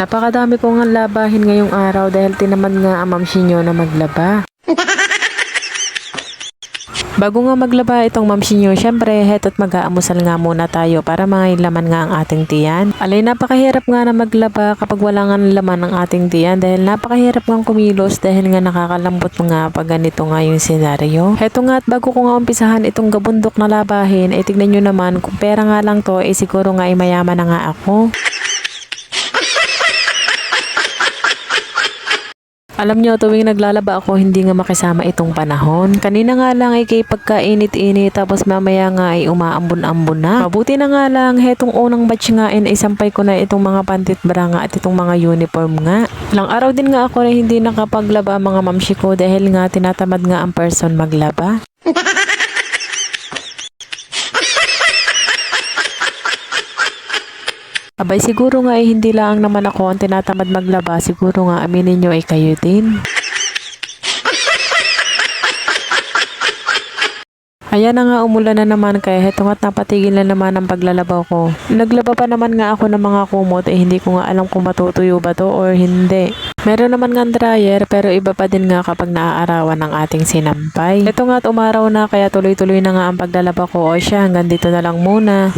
Napakadami ko nga labahin ngayong araw dahil tinamad nga ang mamsi nyo na maglaba. Bago nga maglaba itong mamsi nyo, syempre heto't mag-aamusal nga muna tayo para mailaman nga ang ating tiyan. Alay napakahirap nga na maglaba kapag wala nga laman ang ating tiyan dahil napakahirap nga kumilos dahil nga nakakalambot nga pag ganito nga yung senaryo. Heto nga at bago ko nga umpisahan itong gabundok na labahin ay tignan nyo naman kung pera nga lang to ay siguro nga ay mayaman na nga ako. Alam nyo, tuwing naglalaba ako, hindi nga makisama itong panahon. Kanina nga lang ay kay pagkainit-init, tapos mamaya nga ay umaambon-ambon na. Mabuti na nga lang, hetong unang batch nga ay isampay ko na itong mga pantit bra nga at itong mga uniform nga. Ilang araw din nga ako na hindi nakapaglaba mga mamshi ko dahil nga tinatamad nga ang person maglaba. Abay siguro nga ay hindi lang naman ako ang tinatamad maglaba, siguro nga aminin nyo ay kayo din. Ayan na nga umulan na naman kaya heto nga't napatigil na naman ang paglalaba ko. Naglaba pa naman nga ako ng mga kumot eh hindi ko nga alam kung matutuyo ba to or hindi. Meron naman nga dryer pero iba pa din nga kapag naaarawan ng ating sinampay. Ito nga't umaraw na kaya tuloy-tuloy na nga ang paglalaba ko o siya hanggang dito na lang muna.